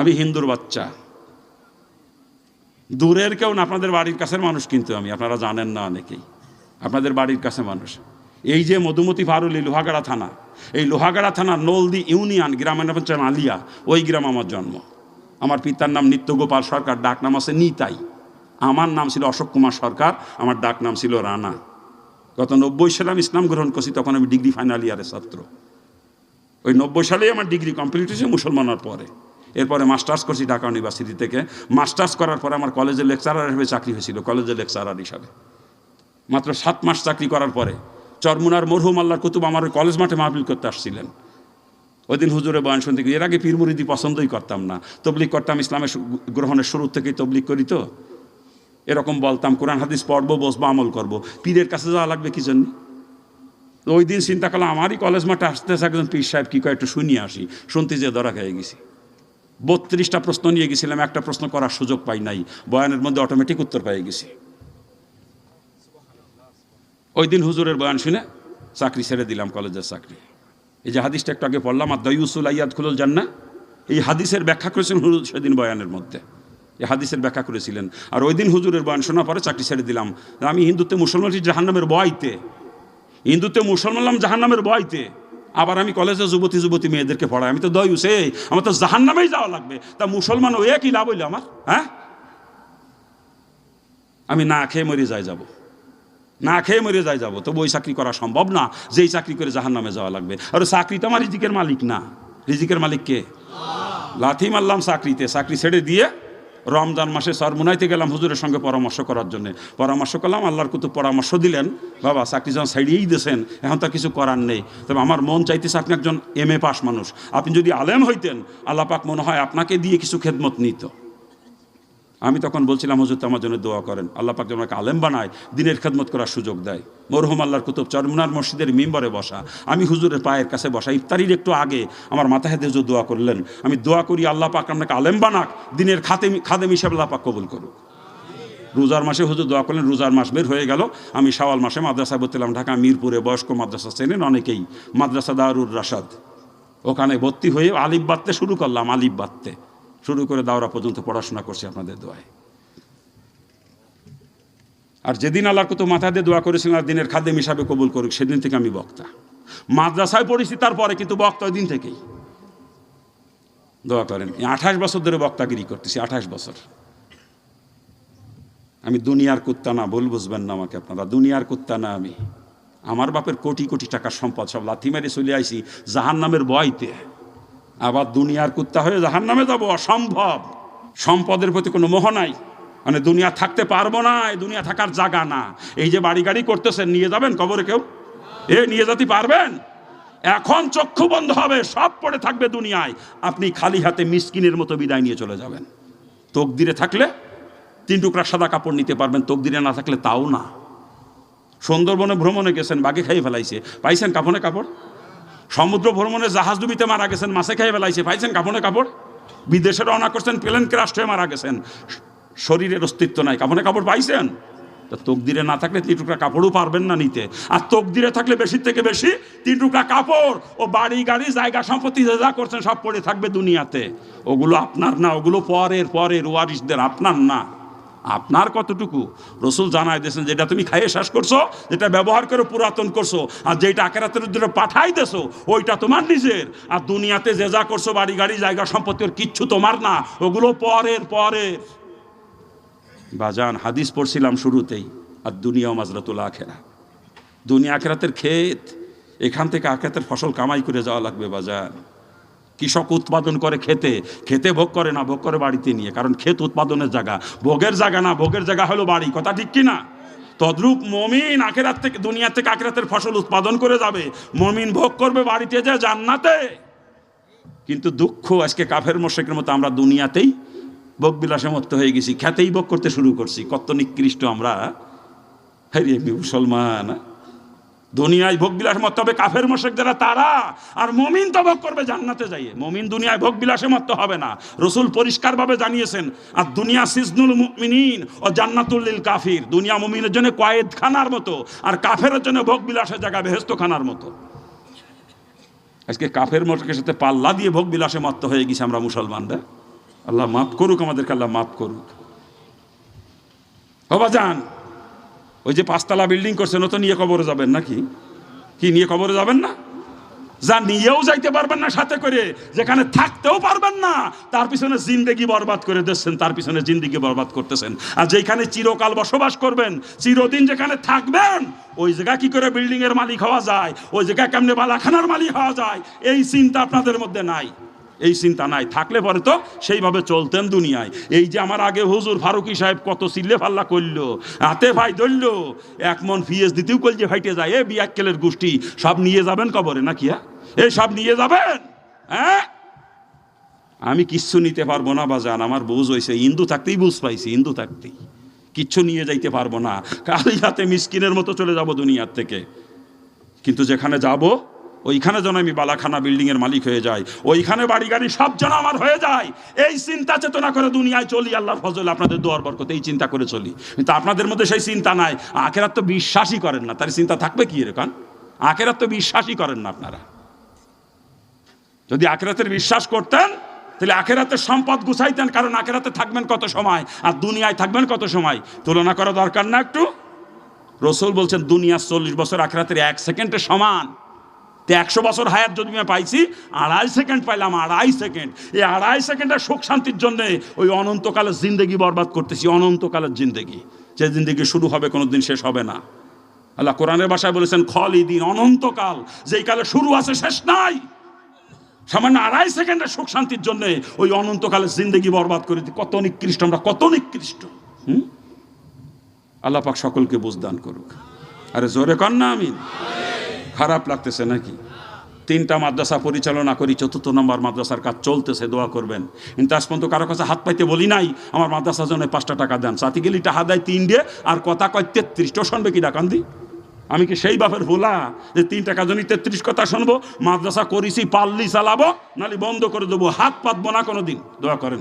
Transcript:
আমি হিন্দুর বাচ্চা। দূরের কেউ না, আপনাদের বাড়ির কাছের মানুষ কিন্তু আমি, আপনারা জানেন না অনেকেই। আপনাদের বাড়ির কাছে মানুষ। এই যে মধুমতি ফারুলি লোহাগাড়া থানা, এই লোহাগাড়া থানা নলদি ইউনিয়ন গ্রামের নাম হচ্ছে আলিয়া ওই গ্রাম আমার জন্ম। আমার পিতার নাম নিত্যগোপাল সরকার, ডাক নাম আছে নিতাই। আমার নাম ছিল অশোক কুমার সরকার, আমার ডাক নাম ছিল রানা। গত নব্বই সালে আমি ইসলাম গ্রহণ করছি, তখন আমি ডিগ্রি ফাইনাল ইয়ারের ছাত্র। ওই নব্বই সালেই আমার ডিগ্রি কমপ্লিট হয়েছে মুসলমানের পরে। এরপরে মাস্টার্স করছি ঢাকা ইউনিভার্সিটি থেকে। মাস্টার্স করার পরে আমার কলেজের লেকচারার হিসেবে চাকরি হয়েছিল, কলেজের লেকচারার হিসাবে। মাত্র সাত মাস চাকরি করার পরে চরমুনার মরহুম আল্লাহর কুতুব আমার কলেজ মাঠে মাহফিল করতে আসছিলেন। ওই দিন হুজুরে বয়ান শুনতে এর আগে পীর মুরিদি পছন্দই করতাম না। তবলিক করতাম ইসলামের গ্রহণের শুরু থেকেই তবলিক করি তো। এরকম বলতাম, কোরআন, হাদিস পড়ব, বসবো, আমল করব। পীরের কাছে যাওয়া লাগবে কি জন্য? ওই দিন চিন্তা করলাম, আমারই কলেজ মাঠে আসতে আসতে একজন পীর সাহেব, কী কয় একটু শুনিয়ে আসি। শুনতে যে ধরা খেয়ে গেছি। বত্রিশটা প্রশ্ন নিয়ে গেছিলাম, একটা প্রশ্ন করার সুযোগ পাই নাই, বয়ানের মধ্যে অটোমেটিক উত্তর পেয়ে গেছি। ওই দিন হুজুরের বয়ান শুনে চাকরি ছেড়ে দিলাম, কলেজের চাকরি। এই যে হাদিসটা একটু আগে পড়লাম আর দয়ুসুল আয়াদ খুলল জান্না এই হাদিসের ব্যাখ্যা করেছেন হুজুর সেদিন বয়ানের মধ্যে। এই হাদিসের ব্যাখ্যা করেছিলেন। আর ওই দিন হুজুরের বয়ান শোনার পরে চাকরি ছেড়ে দিলাম। আমি হিন্দুতে মুসলমান জাহান্নামের বয়তে হিন্দুতে মুসলমান জাহান্নামের বয়তে আবার আমি কলেজে যুবতী যুবতী মেয়েদেরকে পড়াই। আমি তো দয়ুসে আমার তো জাহান্নামেই যাওয়া লাগবে। তা মুসলমান ওয়ে কি লাভ হইল আমার? হ্যাঁ? আমি না খেয়ে মরে যাই যাব। না খেয়ে মরে যাই যাব। তবু ওই চাকরি করা সম্ভব না, যেই চাকরি করে জাহান নামে যাওয়া লাগবে। আর চাকরি তো আমার রিজিকের মালিক না। রিজিকের মালিক কে? লাথি মারলাম চাকরিতে। চাকরি ছেড়ে দিয়ে রমজান মাসে সরমুনাইতে গেলাম হুজুরের সঙ্গে পরামর্শ করার জন্য। পরামর্শ করলাম, আল্লাহর কুতু পরামর্শ দিলেন। বাবা, চাকরি যখন সাইডিয়েই দিয়েছেন, এখন তো কিছু করার নেই। তবে আমার মন চাইতেছে আপনি একজন এম এ পাস মানুষ। আপনি যদি আলেম হইতেন আল্লাপাক মনে হয় আপনাকে দিয়ে কিছু খেদমত নিত। আমি তখন বলছিলাম, হুজুর আমার জন্য দোয়া করেন। আল্লাহ পাক আমাকে আলেম বানায়, দিনের খেদমত করার সুযোগ দেয়। মরহুম আল্লাহর কুতুব চরমুনার মসজিদের মিম্বরে বসা। আমি হুজুরের পায়ের কাছে বসা, ইফতারির একটু আগে আমার মাথায় হাতে যে দোয়া করলেন। আমি দোয়া করি, আল্লাহ পাক আপনাকে আলেম বানাক, দিনের খাতে খাদেম হিসাবে আল্লাহ পাক কবুল করুক। রোজার মাসে হুজুর দোয়া করলেন, রোজার মাস বের হয়ে গেল। আমি শাওয়াল মাসে মাদ্রাসায় ভর্তিলাম, ঢাকা, মিরপুরে বয়স্ক মাদ্রাসা চেনেন অনেকেই, মাদ্রাসা দারুর রাসাদ। ওখানে ভর্তি হয়ে আলিফ বাঁধতে শুরু করলাম, আলিফ বাঁধতে। শুরু করে দাওরা পর্যন্ত পড়াশোনা করছি আপনাদের দোয়ায়। আর যেদিন আল্লাহর কত মাথা দিয়ে দোয়া করেছিলেন, আর দিনের খাদ্য হিসাবে কবুল করুক, সেদিন থেকে আমি বক্তা। মাদ্রাসায় পড়েছি তারপরে কিন্তু বক্তা ওই দিন থেকেই। দোয়া করেন আঠাশ বছর ধরে বক্তাগিরি করতেছি, আঠাশ বছর। আমি দুনিয়ার কুত্তা না, ভুল বুঝবেন না আমাকে আপনারা, দুনিয়ার কুত্তা না আমি। আমার বাপের কোটি কোটি টাকার সম্পদ সব লাথি মেরে চলে আইছি জাহান নামের বয়তে আবার দুনিয়ার কুত্তা হয়ে জাহান নামে যাব, অসম্ভব। সম্পদের প্রতি কোনো মোহ নাই। মানে দুনিয়া থাকতে পারব না, এই দুনিয়া থাকার জায়গা না। এই যে বাড়ি গাড়ি করতেছেন, নিয়ে যাবেন কবরে কেউ? এ, নিয়ে যেতে পারবেন? এখন চক্ষু বন্ধ হবে, সব পড়ে থাকবে দুনিয়ায়। আপনি খালি হাতে মিসকিনের মতো বিদায় নিয়ে চলে যাবেন। তকদিরে থাকলে তিন টুকরা সাদা কাপড় নিতে পারবেন, তকদিরে না থাকলে তাও না। সুন্দরবনে ভ্রমণে গেছেন, বাঘে খাইয়ে ফেলাইছে। পাইছেন কাপড়ে কাপড়? সমুদ্র ভ্রমণে জাহাজ ডুবিতে মারা গেছেন, মাছে খেয়ে ফেলাইছে, পাইছেন কাপড়ে কাপড়? বিদেশে রওনা করছেন, প্লেন ক্রাশ হয়ে মারা গেছেন। শরীরের অস্তিত্ব নাই কাপড়ে কাপড় পাইছেন? তো তকদিরে না থাকলে তিন টুকরা কাপড়ও পারবেন না নিতে। আর তকদিরে থাকলে বেশি থেকে বেশি তিন টুকরা কাপড় ও বাড়ি, গাড়ি, জায়গা, সম্পত্তি, যা যা করছেন সব পড়ে থাকবে দুনিয়াতে। ওগুলো আপনার না, ওগুলো পরের পরের ওয়ারিসদের আপনার না। আপনার কতটুকু? রসুল জানাই দিয়েছেন, যেটা তুমি খাইয়ে শেষ করছ, যেটা ব্যবহার করে পুরাতন করছ, আর যেটা আকেরাতের উদ্দেশ্যে পাঠাই দেছো, ওইটা তোমার নিজের। আর দুনিয়াতে যে যা করছ, বাড়ি, গাড়ি, জায়গা সম্পত্তি, ওর কিচ্ছু তোমার না। ওগুলো পরের পরের। বাজান, হাদিস পড়ছিলাম শুরুতেই, আর দুনিয়া মাজরাতুল আখেরা। দুনিয়া আখেরাতের ক্ষেত, এখান থেকে আখেরাতের ফসল কামাই করে যাওয়া লাগবে বাজার কৃষক উৎপাদন করে খেতে খেতে ভোগ করে না, ভোগ করে বাড়িতে নিয়ে। কারণ ক্ষেত উৎপাদনের জায়গা, ভোগের জায়গা না, ভোগের জায়গা হলো বাড়ি, কথা ঠিক কি না? তদ্রূপ মমিন আখেরাত থেকে, দুনিয়া থেকে আখেরাতের ফসল উৎপাদন করে যাবে। মমিন ভোগ করবে বাড়িতে যে জান্নাতে। কিন্তু দুঃখ, আজকে কাফের মোশেকের মতো আমরা দুনিয়াতেই ভোগ বিলাসে মত্ত হয়ে গেছি খ্যাতেই ভোগ করতে শুরু করছি। কত নিকৃষ্ট আমরা। হ্যাঁ মুসলমান। দুনিয়ায় ভোগ বিলাস মত হবে, কাফের মোশেক যারা, তারা। আর মমিন তো ভোগ করবে জান্নাতে যাইয়ে। মমিন দুনিয়ায় ভোগ বিলাসে মত হবে না। রসুল পরিষ্কারভাবে জানিয়েছেন, আর দুনিয়া সিজনুল মুমিনিন ও জান্নাতুল্লিল কাফির। দুনিয়া মুমিনের জন্য কয়েদ খানার মতো, আর কাফের জন্য ভোগ বিলাসের জায়গা বেহেস্ত খানার মতো। আজকে কাফের মোটকের সাথে পাল্লা দিয়ে ভোগ বিলাসে মত্ত হয়ে গেছি আমরা মুসলমানরা। আল্লাহ মাফ করুক আমাদেরকে, আল্লাহ মাফ করুক। বাবা যান ওই যে পাঁচতলা বিল্ডিং করছেন ও তো নিয়ে কবরে যাবেন নাকি? কি, নিয়ে কবরে যাবেন না? যা নিয়েও যাইতে পারবেন না সাথে করে, যেখানে থাকতেও পারবেন না, তার পিছনে জিন্দেগি বরবাদ করে দিচ্ছেন, তার পিছনে জিন্দেগি বরবাদ করতেছেন। আর যেখানে চিরকাল বসবাস করবেন, চিরদিন যেখানে থাকবেন, ওই জায়গা কি করে বিল্ডিং এর মালিক হওয়া যায়? ওই জায়গা কেমনে বালাখানার মালিক হওয়া যায়? এই চিন্তা আপনাদের মধ্যে নাই। এই চিন্তা নাই। থাকলে পরে তো সেইভাবে চলতেন দুনিয়ায়। এই যে আমার আগে হুজুর ফারুকি সাহেব কত চিল্লে ফাল্লা করল, হাতে ভাই ধরল, এক মন ফিএস দিতেও কল যে ফাইটে যায়, এ বিয়াক্কেলের গোষ্ঠী, সব নিয়ে যাবেন কবরে নাকি হ্যাঁ? এই সব নিয়ে যাবেন হ্যাঁ? আমি কিচ্ছু নিতে পারব না বা বাজান, আমার বুঝ হয়েছে হিন্দু থাকতেই বুঝ পাইছি হিন্দু থাকতেই। কিচ্ছু নিয়ে যাইতে পারব না, কালি হাতে মিসকিনের মতো চলে যাব দুনিয়ার থেকে। কিন্তু যেখানে যাব ওইখানে যেন আমি বালাখানা বিল্ডিং এর মালিক হয়ে যাই। ওইখানে বাড়ি গাড়ি সব যেন আমার হয়ে যায়। এই চিন্তা চেতনা করে দুনিয়ায় চলি আল্লাহ ফজল আপনাদের দোয়ার বরকত, এই চিন্তা করে চলি। কিন্তু আপনাদের মধ্যে সেই চিন্তা নাই। আখেরাত তো বিশ্বাসই করেন না। তার চিন্তা থাকবে কি এরকম আখেরাত তো বিশ্বাসই করেন না আপনারা। যদি আখেরাতের বিশ্বাস করতেন, তাহলে আখেরাতের সম্পদ গুছাইতেন, কারণ আখেরাতে থাকবেন কত সময়? আর দুনিয়ায় থাকবেন কত সময়? তুলনা করা দরকার না একটু? রসুল বলছেন, দুনিয়া চল্লিশ বছর আখেরাতের এক সেকেন্ডের সমান। তো একশো বছর হায়াত যদি আমি পাইছি, আড়াই সেকেন্ড পাইলাম, আড়াই সেকেন্ড। এই আড়াই সেকেন্ডের সুখ শান্তির জন্যে ওই অনন্তকালের জিন্দগি বরবাদ করতেছি, অনন্তকালের জিন্দগি। যে জিন্দগি শুরু হবে কোনো দিন শেষ হবে না। আল্লাহ কোরআনের ভাষায় বলেছেন খল দিন অনন্তকাল, যেই কালে শুরু আছে, শেষ নাই। সামান্য আড়াই সেকেন্ডের সুখ শান্তির জন্য ওই অনন্তকালের জিন্দগি বরবাদ করে দিই কত নিকৃষ্ট আমরা, কত নিকৃষ্ট। হুম? আল্লাহ পাক সকলকে বুঝদান করুক। আরে জোরে কর না আমি খারাপ লাগতেছে নাকি? তিনটা মাদ্রাসা পরিচালনা করি, চতুর্থ নম্বর মাদ্রাসার কাজ চলতেছে, দোয়া করবেন। কিন্তু আজ পর্যন্ত কারও কাছে হাত পাইতে বলি নাই, আমার মাদ্রাসার জন্য পাঁচটা টাকা দেন। সাথে গেলি টাকা দেয় তিন দিয়ে, আর কথা কয় তেত্রিশ। তো শুনবে কি ডাকান দি আমি কি সেই বাপের ভোলা? যে তিন টাকা জন্য তেত্রিশ কথা শুনব, মাদ্রাসা করিছি পাল্লি চালাবো, নালি বন্ধ করে দেবো, হাত পাতবো না কোনো দিন দোয়া করেন।